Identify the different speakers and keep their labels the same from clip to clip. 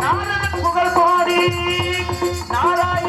Speaker 1: நாராயண புகழ் பாடி. நாராயண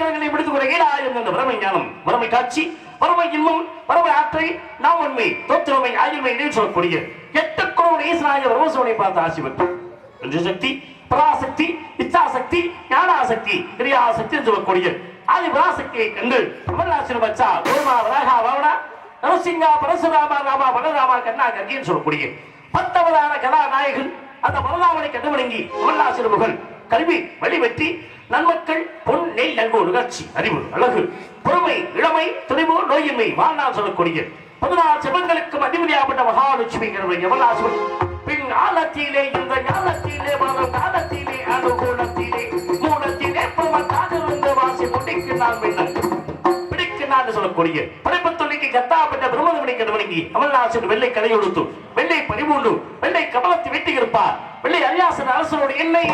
Speaker 1: கலைக்கரங்களை விடுத்து கொள்ள ஈடாயிரம் என்ற பிரமை ஞானம் பிரமை காட்சி பரம இன்பம் பரம ஆற்றை நாம் உண்மை தோற்றுமை ஆயுள்மை என்று சொல்லக்கூடிய எட்டு குரோட ஈஸ்வராய பிரமசோனை பார்த்து ஆசி பெற்றார் சக்தி பராசக்தி இச்சாசக்தி ஞானாசக்தி கிரியாசக்தி என்று சொல்லக்கூடிய ஆதி பராசக்தியை கண்டு அமர்நாசிரம் வச்சா கோமா வராகா வாவனா நரசிங்கா பரசுராமா ராமா பலராமா கண்ணா கர்கின்னு சொல்லக்கூடிய பத்தவதான கதாநாயகன். அந்த பலராமனை கண்டு வணங்கி அமர்நாசிர புகழ் கல்வி வழிவெற்றி நன்மக்கள் பொன் நெய் நல்கு நிகழ்ச்சி அறிவு அழகு பொறுமை இளமை துணிவு நோயின்மை வாழ்நாள் சொல்லக்கூடிய பதினாறு செவன்களுக்கும் அதிபதியாகப்பட்ட மகாலட்சுமி எவலாசுவன் பின் ஆலத்திலே இந்த ஞானத்திலே மனம் காலத்திலே அனுகூலத்திலே மூலத்திலே பவத்தாக இருந்த வாசி முடிக்கு நான் மின்னல். பிடிக்கு நான் சொல்லக்கூடிய படைப்பு தொல்லைக்கு கத்தாப்பட்ட பிரம்மதமணி கடவணங்கி அமல்நாசன் வெள்ளை கலை வெள்ளை பரிமூண்டு வெள்ளை கமலத்தை வெட்டி இருப்பார் வெள்ளை அரியாசன அரசனோடு என்னை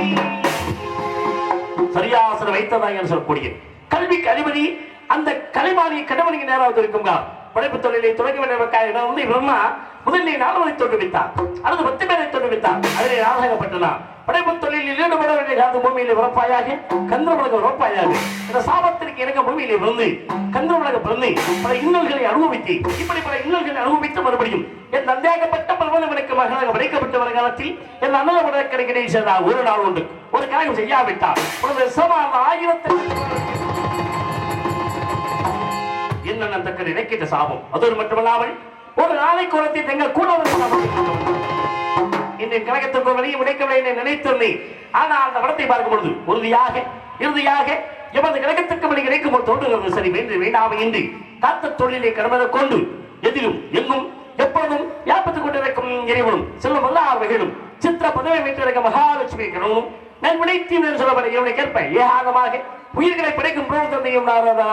Speaker 1: சரியாசன வைத்ததாக சொல்லக்கூடிய கல்விக்கு அதிபதி அந்த கலைமானியை கடவணிக்கு நேராவது இருக்குங்க படைப்பு தொழிலை தொடங்க வேண்டும் வந்து பிரம்மா முதலில் நாலுவதை தோற்றுவித்தார் அல்லது பத்து பேரை தோற்றுவித்தார் அதிலே நாடகப்பட்டனார் படைப்பு தொழிலில் ஈடுபட வேண்டிய பூமியில பூமியிலே உறப்பாயாக உலக உறப்பாயாக. இந்த சாபத்திற்கு இணங்க பூமியிலே பிறந்து உலக பிறந்து பல இன்னல்களை அனுபவித்து இப்படி பல இன்னல்களை அனுபவித்து மறுபடியும் என் தந்தையாகப்பட்ட பல்வனவனுக்கு மகனாக படைக்கப்பட்ட வருகாலத்தில் என் அண்ணன் கிடைக்கிறேன் செய்தார் ஒரு நாள் உண்டு. ஒரு கணக்கு செய்யாவிட்டார். உனது சமான ஆயிரத்தி என்ன தக்க நினைக்கின்ற சாபம்? அதோடு மட்டுமல்லாமல் ஒரு நாளை குளத்தை தங்கள் கூட இன்றைய கழகத்திற்கு வெளியே உடைக்கவில்லை என்று நினைத்திருந்தேன் ஆனால் அந்த படத்தை பார்க்கும் பொழுது உறுதியாக இறுதியாக எமது கழகத்துக்கு வெளியே கிடைக்கும் போது தோன்றுகிறது. சரி வேண்டு வேண்டாமை இன்றி காத்த தொழிலை கடமதை கொண்டு எதிலும் எங்கும் எப்பொழுதும் யாப்பத்துக் கொண்டிருக்கும் இறைவனும் செல்லும் எல்லா வகையிலும் சித்திர பதவி மீட்டிருக்க மகாலட்சுமி கணவனும் நான் வினைத்தீன் என்று சொல்லப்பட்ட இவனை கேட்ப ஏகாதமாக உயிர்களை படைக்கும் பிரபந்தனையும் நாரதா.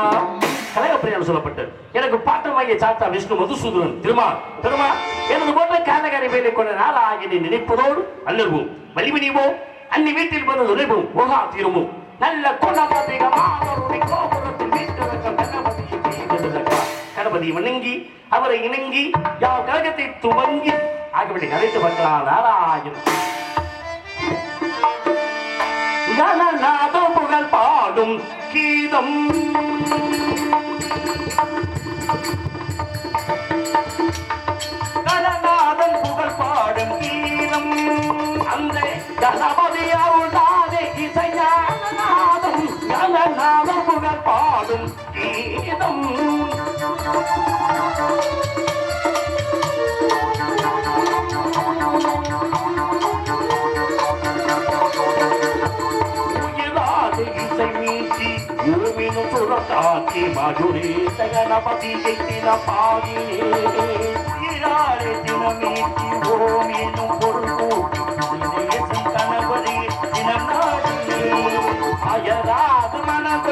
Speaker 1: கனகப்பிரியால் சொல்லப்பட்டது. எனக்கு பாட்டமாகிய சாத்தா விஷ்ணு மதுசூதனன் திருமா திருமா எனது போன்ற காலகாரி வேலை கொண்ட நாராயணை நினைப்பதோடு அல்லவும் வலிமினிவோம் அன்னி வீட்டில் வந்து நுழைவும். போகா தீருமோ? நல்ல கணபதி வணங்கி அவரை இணங்கி யார் கழகத்தை துவங்கி ஆகியவற்றை கதைத்து பார்க்கலாம். நாராயணன். கணநாதம் புகழ் பாடும் கீதம். கணநாதன் புகழ் பாடும் கீதம். அந்த கணபதி அருளாதே இசையானநாதம் கணநாதம் புகழ் பாடும் கீதம். பூமினு மதுரே சகனபதி தின பாதினே உயிராலே தினமீட்டி ஓமேனும் பொருள் கணபதி தினம் நாடினே அயராது மனம்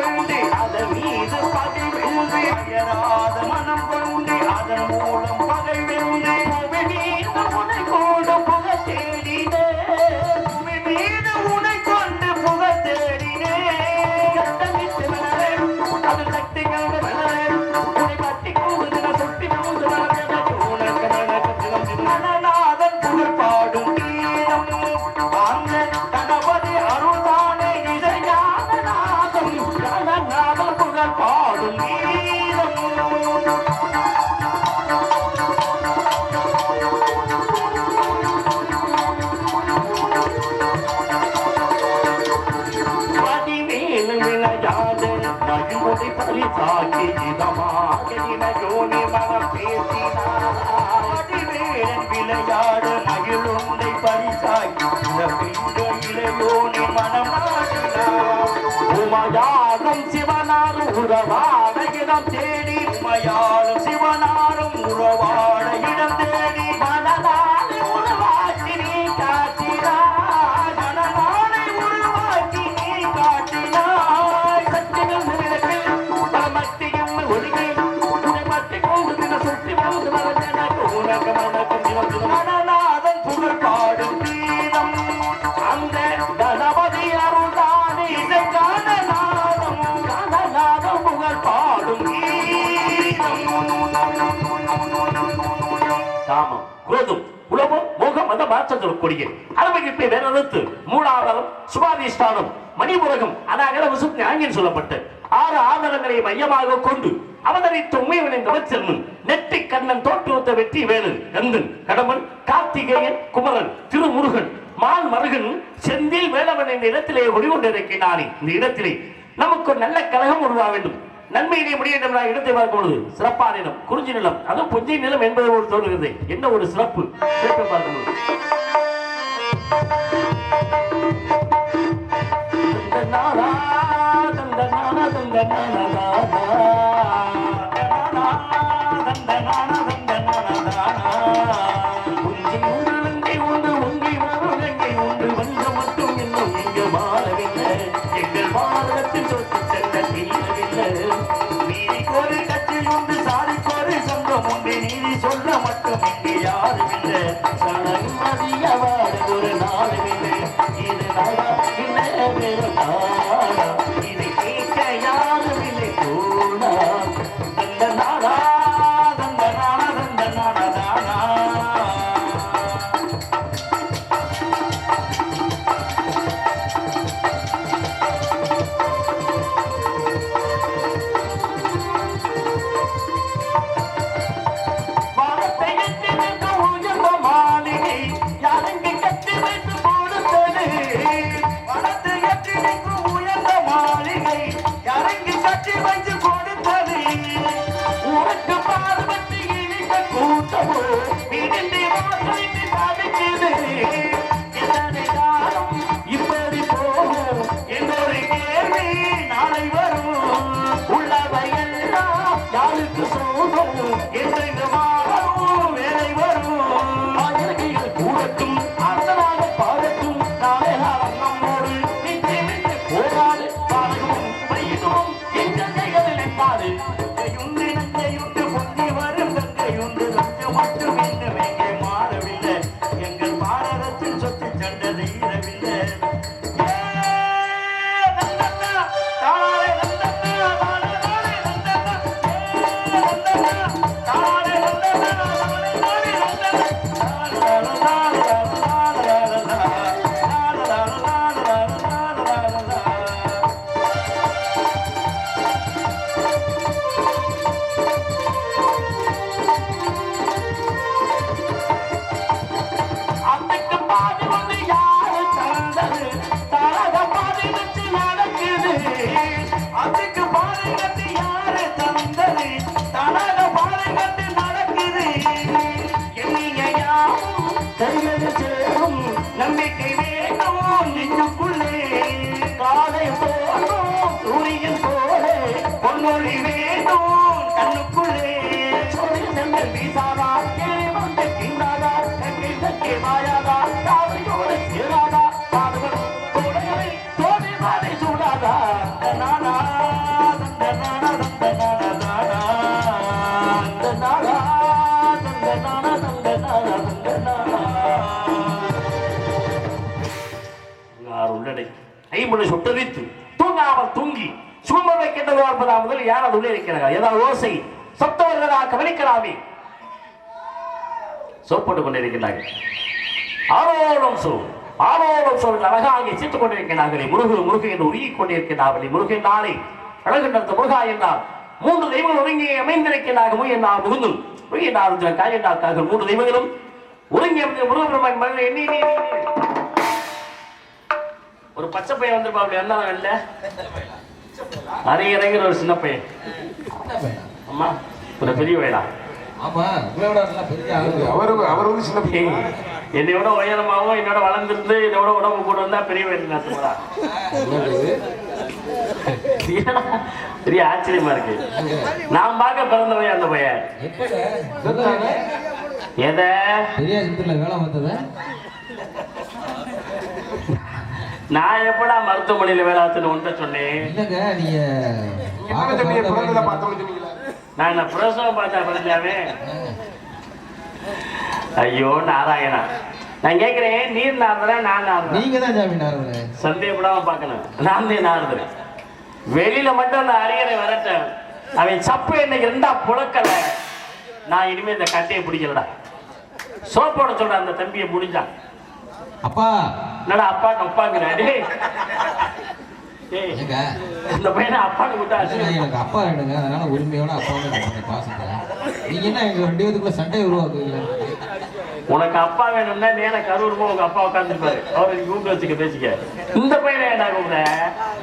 Speaker 1: மறந்தனக்கு உனக்கு மனநாதன் புகழ் பாடும் கீதம். அந்த கணபதி அருள்தானே இசை காணநாதம் காணநாதம் புகழ் பாடும் கீதம். காமம் குரோதம் உலகம் மோகம் மத கொடிய மூலாதாரம் சுபாதிஷ்டானம் ஆறு ஆதாரங்களை மையமாக கொண்டு அவதரித்த உண்மைவனின் தவச்செல்வன் நெற்றி கண்ணன் தோற்றுவத்த வெற்றி வேலு கந்தன் கடம்பன் கார்த்திகேயன் குமரன் திருமுருகன் மால் மருகன் செந்தில் வேலவன் என்ற இடத்திலே ஒளிகொண்டிருக்கிறாரே. இந்த இடத்திலே நமக்கு ஒரு நல்ல கழகம் உருவாக வேண்டும். நன்மையிலே முடிய நான் இடத்தை பார்க்கும் பொழுது சிறப்பான இடம் குறிஞ்சி நிலம். அதுவும் புஞ்சை நிலம் என்பது ஒரு தோன்றுகிறது. என்ன ஒரு சிறப்பு? சிறப்பை பார்க்கும் பொழுது. தந்தனானா, தந்தனானா, தந்தனானா, தந்தனானா, ஒரு நாளும் இது நாளா இல்லை வெறும் ஒளி வேண்டும் கண்ணுக்குள்ளே செல்ல வீசாதா கேவந்தை தீண்டாதா வாழாதா காவிரி யார் ஏதாவது ஓசை சத்தம் வருகிறதா கவனிக்கலாமே. சோப்பட்டுக் கொண்டிருக்கிறார்கள். ஆரோலம் சோ ஆரோலம் சோ அழகாக சித்துக் கொண்டிருக்கிறார்களே. முருகு முருகு என்று உருகிக் கொண்டிருக்கிறார்களே. முருகு நாளை அழகின்ற முருகா என்றால் மூன்று தெய்வங்கள் ஒருங்கி அமைந்திருக்கிறார்கள். முயன்றார் முகுந்தும் காய் காயண்டாக்காக மூன்று தெய்வங்களும் ஒருங்கே முருகன் மகன் எண்ணி எண்ணி, ஒரு பச்சை பையன் வந்திருப்பா அப்படி என்ன இல்ல அரையறைங்கிற ஒரு சின்ன பையன். அம்மா ஒரு பெரிய வயலா
Speaker 2: ஆமா
Speaker 3: அவரு அவர் வந்து சின்ன பையன்
Speaker 1: என்னை விட என்னோட வளர்ந்துருந்து என்னோட உடம்பு கூட வந்தா பெரிய வயல் நேரத்துமா பெரிய ஆச்சரியமா இருக்கு. நான் பார்க்க பிறந்தவன் அந்த பையன். எதை?
Speaker 2: வேலை வந்தது
Speaker 1: நான் எப்படா மருத்துவமனையில வேலை ஆச்சுன்னு உன்ட்ட சொன்னேன்?
Speaker 2: இல்லங்க நீங்க
Speaker 3: என்ன
Speaker 1: நான் என்ன பிரசவம் பார்த்தா பிறந்தாவே ஐயோ நாராயணா. நான் கேட்கிறேன் நீர் நார்தரா நான் நார்தரா
Speaker 2: நீங்க தான்
Speaker 1: சந்தேகப்படாம பார்க்கணும். நான் தான் நார்தரேன் வெளியில மட்டும் அந்த அரியணை வரட்டும் அவன் சப்பு என்னைக்கு ரெண்டா புழக்கல. நான் இனிமே இந்த கட்டையை பிடிக்கலடா. சோப்போட சொல்ற அந்த தம்பியை முடிஞ்சான்.
Speaker 2: அப்பா
Speaker 1: என்னடா அப்பா அப்பாங்கிற டேய். ஏய்
Speaker 2: ஏங்க
Speaker 1: இந்த பையனை அப்பான்னு விட்டா
Speaker 2: இல்ல, எனக்கு அப்பா வேணுங்க. அதனால உரிமையோட அப்பா வந்து பாசத்தை நீங்க என்ன எங்க ரெண்டு பேத்துக்குள்ள சண்டை உருவாக்குவீங்க
Speaker 1: உனக்கு அப்பா வேணும்னா நேர கரூர்மா உங்க அப்பா உட்காந்துருப்பாரு அவரை கூப்பிட்டு வச்சுக்க பேசிக்க. இந்த பையனை ஏடா கூப்பிட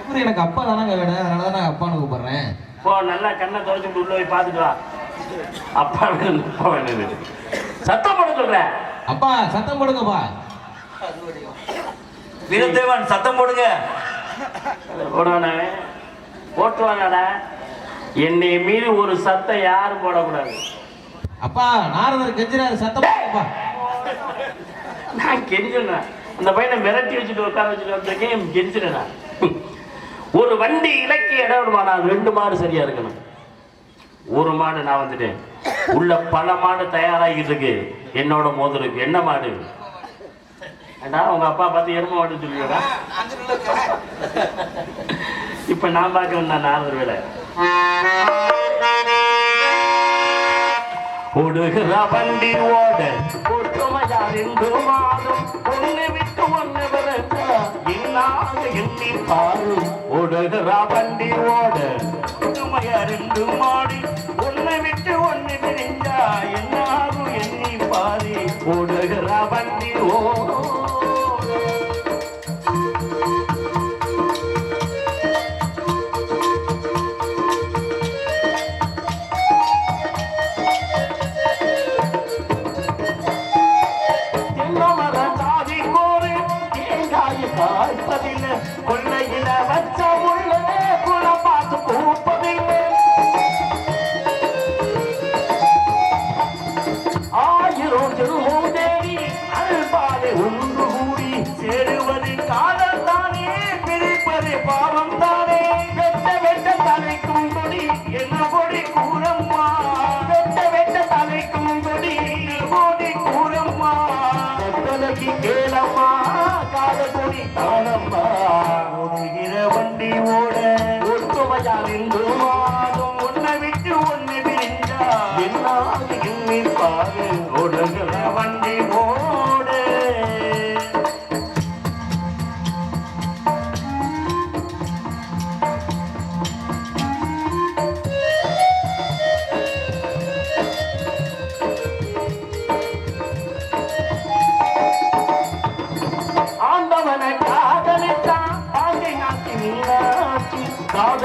Speaker 2: இவரு எனக்கு அப்பா தானங்க வேணும். அதனால தான் நான் அப்பான்னு கூப்பிடுறேன்.
Speaker 1: போ நல்லா கண்ணை தொடச்சுட்டு உள்ள போய் பார்த்துட்டு வா. அப்பா வேணும் அப்பா வேணும். சத்தம் போட சொல்றேன்
Speaker 2: அப்பா சத்தம் போடுங்கப்பா.
Speaker 4: வீரதேவன் சத்தம் போடுங்க.
Speaker 1: போடுவானே? போட்டுவானடா என்னை மீறி ஒரு சத்தம் யாரும் போடக்கூடாது.
Speaker 2: அப்பா நாரதர் கெஞ்சிராரு சத்தம் போடுங்கப்பா.
Speaker 1: நான் கெஞ்சினேன் அந்த பையனை மிரட்டி வச்சுட்டு உட்கார வச்சுட்டு வந்திருக்கேன் கெஞ்சினேன். ஒரு வண்டி இலக்கிய இடம் விடுவானா ரெண்டு மாடு சரியா இருக்கணும். ஒரு மாடு நான் வந்துட்டேன். உள்ள பல மாடு தயாராகிட்டு இருக்கு. என்னோட மோதலுக்கு என்ன மாடு? ஏண்டா உங்க அப்பா பார்த்து எரும மாடு சொல்லுவா இப்ப நான் பார்க்க வந்தேன் நாரதர் வேலை ஓடுகிற வண்டி ஓட ஒற்றுமையாரிந்து மாறும் ஒண்ணு விட்டு ஒண்ணு விரட்டா இல்லாத எண்ணி பாரு ஓடுகிற வண்டி ஓட ஒற்றுமையாரிந்து மாடி ஒண்ணு விட்டு ஒண்ணு விரிஞ்சா என்னாகும் எண்ணி பாடி ஓடுகிற வண்டி ஓ.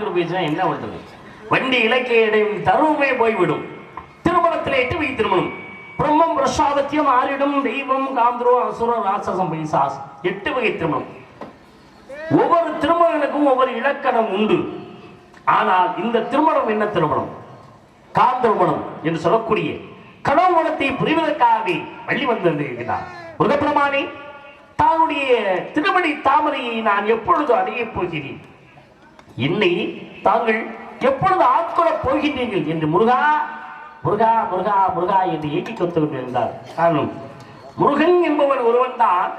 Speaker 1: மாடு அத்துக்கிட்டு போயிடுச்சுன்னா என்ன பண்றது வண்டி இலக்கிய இடையும் தருவமே போய்விடும். திருமணத்தில் எட்டு வை திருமணம். பிரம்மம் பிரசாதத்தியம் ஆரிடம் தெய்வம் காந்திரோ அசுரம் ராட்சசம் பைசாஸ். எட்டு வகை திருமணம். ஒவ்வொரு திருமணனுக்கும் ஒவ்வொரு இலக்கணம் உண்டு. ஆனால் இந்த திருமணம் என்ன திருமணம்? காந்திரமணம் என்று சொல்லக்கூடிய கடவுளத்தை புரிவதற்காகவே வள்ளி வந்திருக்கிறார் முருகப்பிரமானே தன்னுடைய திருமணி தாமரையை நான் எப்பொழுது அடையப் போகிறேன்? என்னை தாங்கள் எப்பொழுது ஆட்கொள்ளப் போகின்றீர்கள் என்று முருகா முருகா முருகா முருகா என்று ஏக்கி கொடுத்துக்கொண்டிருந்தார் காரணம் முருகன் என்பவன் ஒருவன் தான்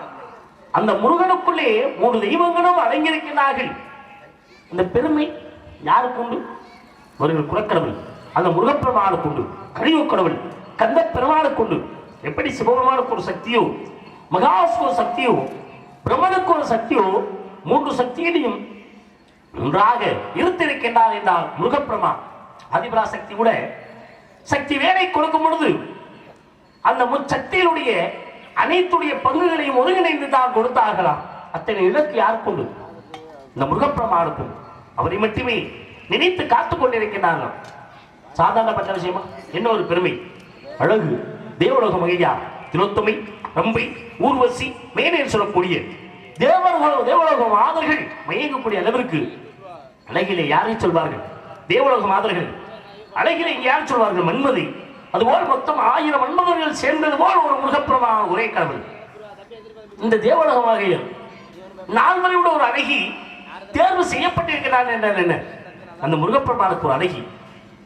Speaker 1: அந்த முருகனுக்குள்ளே மூன்று தெய்வங்களும் அடங்கியிருக்கிறார்கள் இந்த பெருமை யாருக்கு உண்டு? முருகன் குலக்கடவுள் அந்த முருகப்பெருமானுக்கு உண்டு. கழிவு கடவுள் கந்த பெருமானுக்கு உண்டு. எப்படி சிவபெருமானுக்கு ஒரு சக்தியோ மகாசுக்கு ஒரு சக்தியோ பிரம்மனுக்கு ஒரு சக்தியோ மூன்று சக்திகளையும் ஒன்றாக இருத்திருக்கின்றார் என்றால் முருகப்பிரமா. அதிபரா சக்தி கூட சக்தி வேலை கொடுக்கும் பொழுது அந்த முச்சக்தியினுடைய அனைத்துடைய பங்குகளையும் ஒருங்கிணைந்து தான் கொடுத்தார்களாம் அத்தனை இலக்கு யாருக்குண்டு இந்த முருகப்பிரமாருக்கும் அவரை மட்டுமே நினைத்து காத்துக் கொண்டிருக்கிறார்கள் சாதாரணப்பட்ட விஷயமா? என்ன ஒரு பெருமை? அழகு. தேவலோக மகிழா திலோத்தமை ரம்பை ஊர்வசி மேனே சொல்லக்கூடிய தேவலோக தேவலோக மாதர்கள் மயங்கக்கூடிய அளவிற்கு அழகிலே யாரை சொல்வார்கள்? தேவலோக மாதர்கள் அழகிலே யார் சொல்வார்கள்? மன்மதி. அதுபோல் மொத்தம் ஆயிரம் மன்மதர்கள் சேர்ந்தது போல் ஒரு முருகப்பிரமா ஒரே கடவுள். இந்த தேவலோகமாக நால்வரையோட ஒரு அழகி தேர்வு செய்யப்பட்டிருக்கிறான் என்றால் என்ன? அந்த முருகப்பெருமானுக்கு ஒரு அழகி.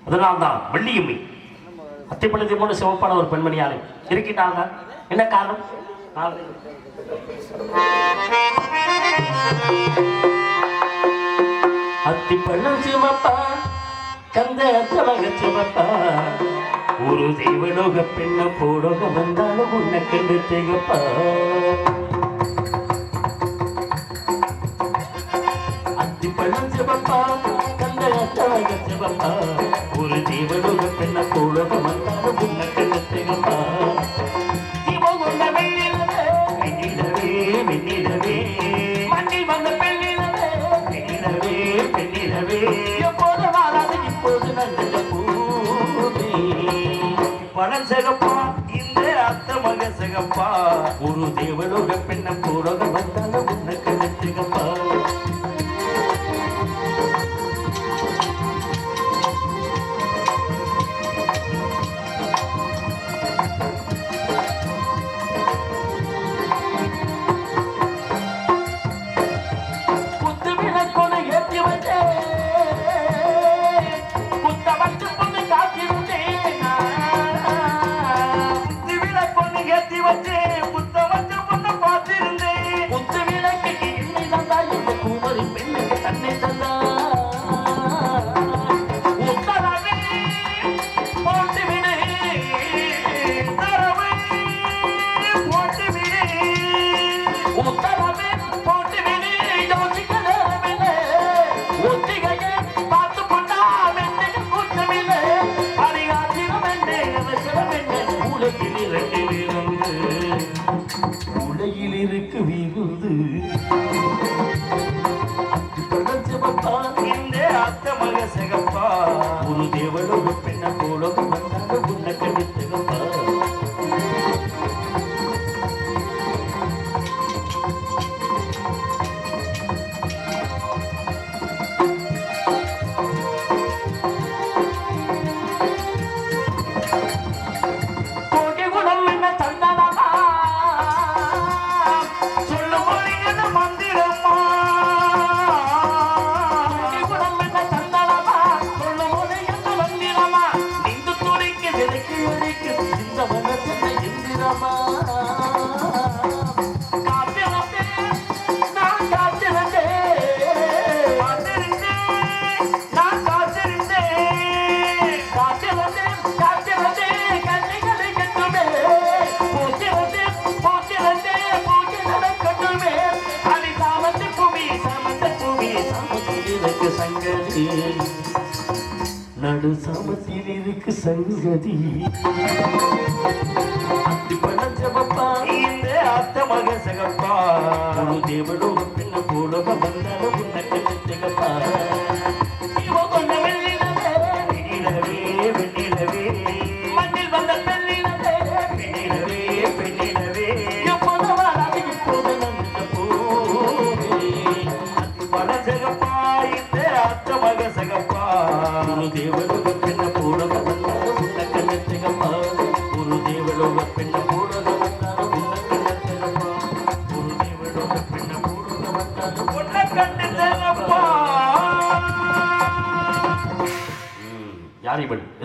Speaker 1: அதனால்தான் வள்ளியம்மை. அத்திப்பள்ளத்தை போல சிவப்பான ஒரு பெண்மணியாலே இருக்கிட்டாங்க என்ன காரணம்? அத்தி பழம் சிவப்பா கந்த தலக சிவப்பா ஒரு தெய்வலோக பெண்ண போடோக வந்தாலும் உன்னை கண்டு திகப்பா. பழம் சிவப்பா கந்த கந்தகத்தழக சிவப்பா ஒரு தெய்வலோக பெண்ண சிகப்பா இந்த அத்த மக சிகப்பா ஒரு தேவலோக பெண்ண கூடக வந்தாலும் உன்ன கண்ணத்திகப்பா குத்து உலகில் இருக்கு சங்கதி அத்தி பழம் ஜபப்பா இந்த அத்த மக சகப்பா ஒரு தேவனோட பின்ன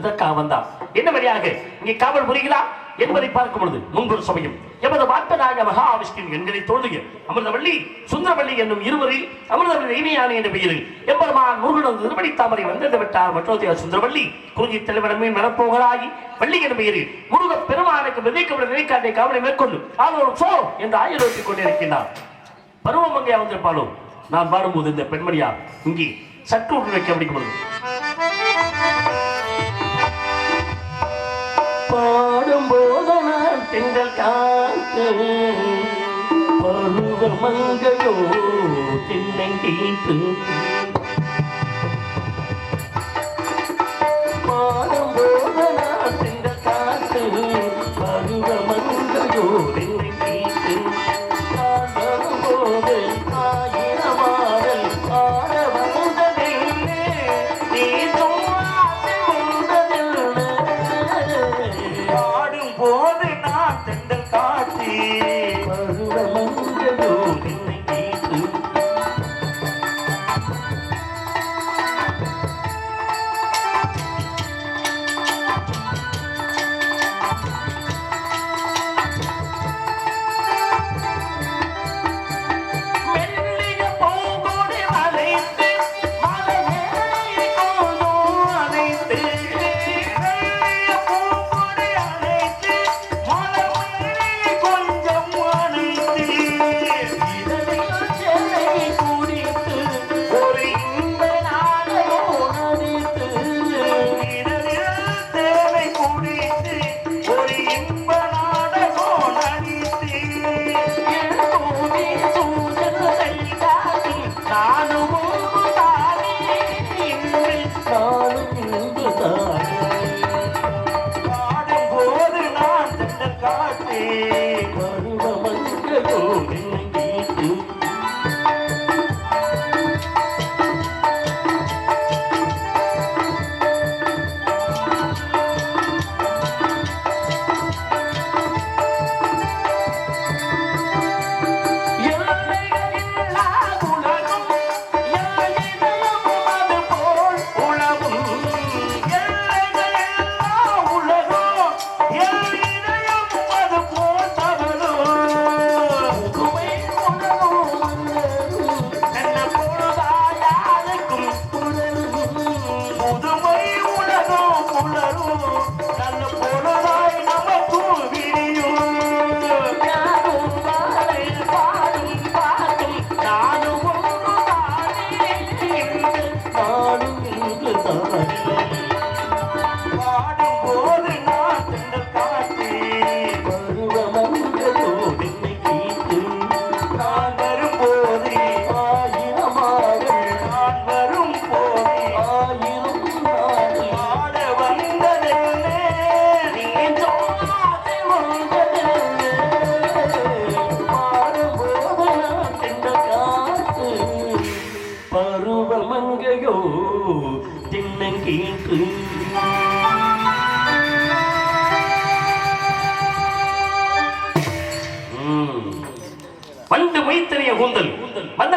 Speaker 1: இதற்காக இவள் வந்தா என்ன வழியாக இங்கே காவல் புரிகிறா என்பதை பார்க்கும் பொழுது முன்பொரு சமயம் எமது வாட்டராக மகாவிஷ்ணுவின் எண்களை தோல்விய அமிர்தவள்ளி சுந்தரவள்ளி என்னும் இருவரில் அமிர்தவள்ளி இனியான என்ற பெயரில் எம்பெருமான் முருகனது திருமணி தாமரை வந்தது விட்டார். மற்றொரு சுந்தரவள்ளி குறிஞ்சி தலைவனமே மனப்போகலாகி வள்ளி என்ற பெயரில் முருக பெருமானுக்கு விதைக்கப்பட நினைக்காட்டை காவலை மேற்கொண்டு ஆளோடு சோ என்று ஆயுதத்திக் கொண்டிருக்கிறார் பருவம் அங்கே வந்திருப்பாளோ நான் பாடும்போது இந்த பெண்மணியா இங்கே சற்று உற்று வைக்க பாடும்போது நான் திங்கள் காத்து. பருவ மங்கையோ திண்ணை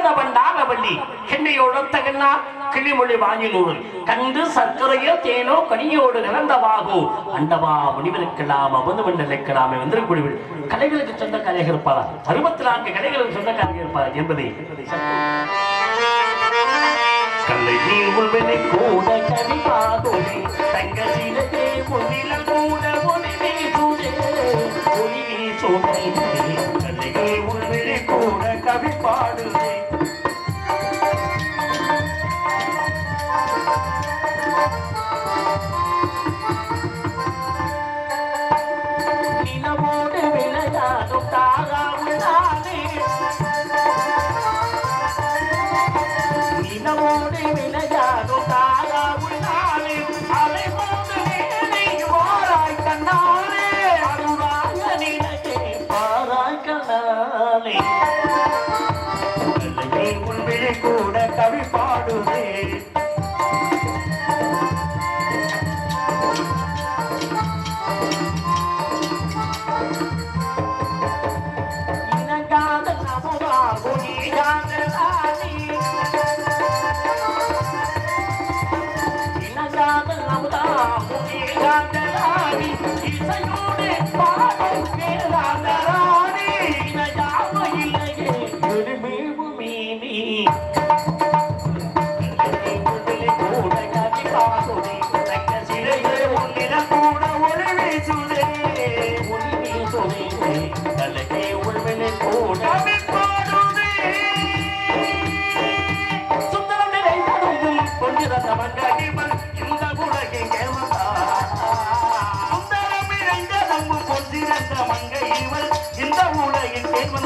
Speaker 1: வந்தன பண்டாக வள்ளி என்னையோட தகனா கிளிமொழி வாங்கினூறு கண்டு சர்க்கரையோ தேனோ கனியோடு நிறந்தவாகோ அண்டவா முனிவருக்கெல்லாம் அமர்ந்து வந்து வந்திருக்குழுவில் கலைகளுக்கு சொந்த கலைகள் இருப்பாரா அறுபத்தி நான்கு கலைகளுக்கு சொந்த கலைகள் இருப்பார் என்பதை கல்லை நீர் உள்வெளி கூட கவிபாகோடி தங்க சீலகே பொன்னிலம் கூட முனிவே சூடே ஒளி வீசுதே கல்லை நீர் உள்வெளி கூட கவி பாடுதே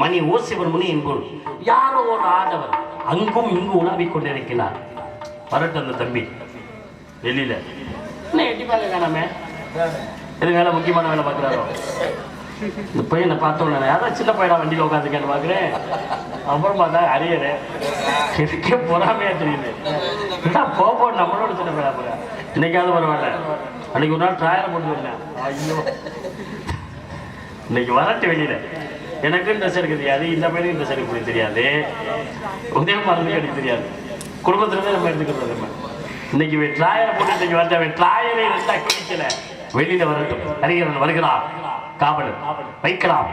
Speaker 1: மணி ஓசிவன் முனி என்போல் யாரோ ஒரு ஆடவர் அங்கும் இங்கும் உலாவிக் கொண்டிருக்கிறார். வரட்டு அந்த தம்பி. வெளியில. என்ன எட்டி பார்க்க காணாமே எது வேலை முக்கியமான வேலை பார்க்குறாரோ? இந்த பையனை பார்த்தோன்னே யாராவது சின்ன பையனா வண்டியில் உட்காந்துருக்கேன்னு பார்க்குறேன். அப்புறம் பார்த்தா அரியரு. எனக்கே பொறாமையா தெரியுது. என்ன போப்போ நம்மளோட சின்ன பையனா போகிறேன் இன்னைக்காவது பரவாயில்ல அன்னைக்கு ஒரு நாள் ட்ராயரை போட்டு வரல ஐயோ. இன்னைக்கு வரட்டு வெளியில. எனக்கும் ட்ரெஸ் எடுக்க தெரியாது இந்த பையனுக்கும் ட்ரெஸ் எடுக்க தெரியாது. உதயம் மருந்து எடுக்க தெரியாது. குடும்பத்துலேருந்து நம்ம எடுத்துக்கிறது நம்ம. இன்னைக்கு ட்ராயரை போட்டு இன்னைக்கு வந்த ட்ராயரை இருந்தா குடிக்கல. வெளியில வரட்டும். ஹரிகரன் வருகிறார் காவலர் வைக்கலாம்.